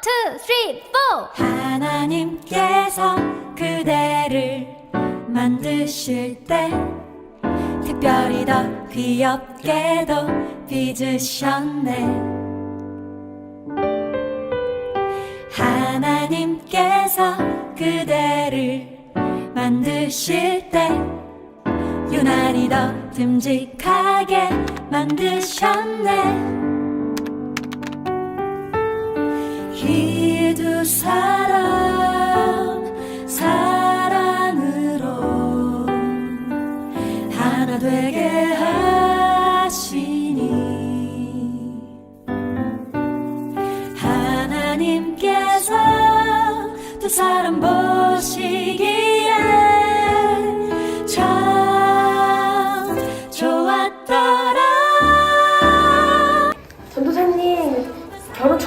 two, three, four. 하나님께서 그대를 만드실 때 특별히 더 귀엽게도 빚으셨네 하나님께서 그대를 만드실 때 유난히 더 듬직하게 만드셨네 이 두 사람 사랑으로 하나 되게 하시니 하나님께서 두 사람 보시기에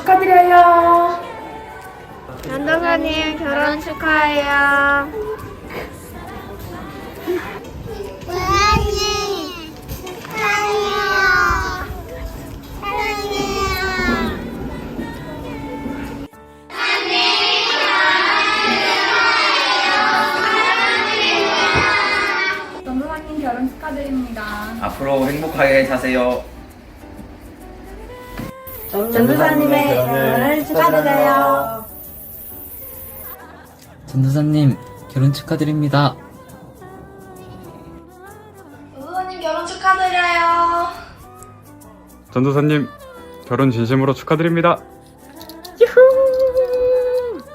축하드려요. 전도사님 결혼 축하해요. 사랑해. 사랑해요. 사랑해요. 전도사님 결혼 축하드립니다. 앞으로 행복하게 사세요. 전도사님의 결혼을 축하드려요. 전도사님 결혼 축하드립니다. 전도사님 결혼 축하드려요. 전도사님 결혼 진심으로 축하드립니다.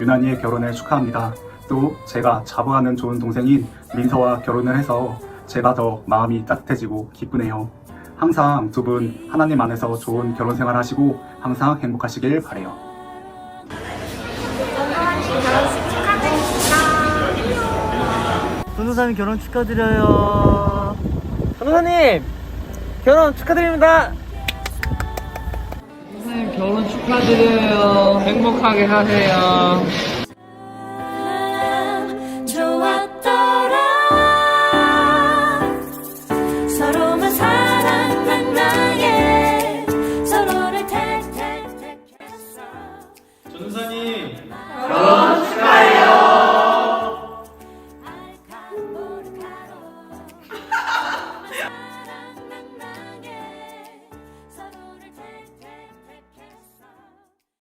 유난히의 결혼을 축하합니다. 또 제가 자부하는 좋은 동생인 민서와 결혼을 해서 제가 더 마음이 따뜻해지고 기쁘네요. 항상 두 분 하나님 안에서 좋은 결혼 생활 하시고 항상 행복하시길 바래요. 변호사님 결혼 축하드려요. 변호사님 결혼 축하드립니다. 선생님 결혼 축하드려요. 행복하게 하세요. 전사님.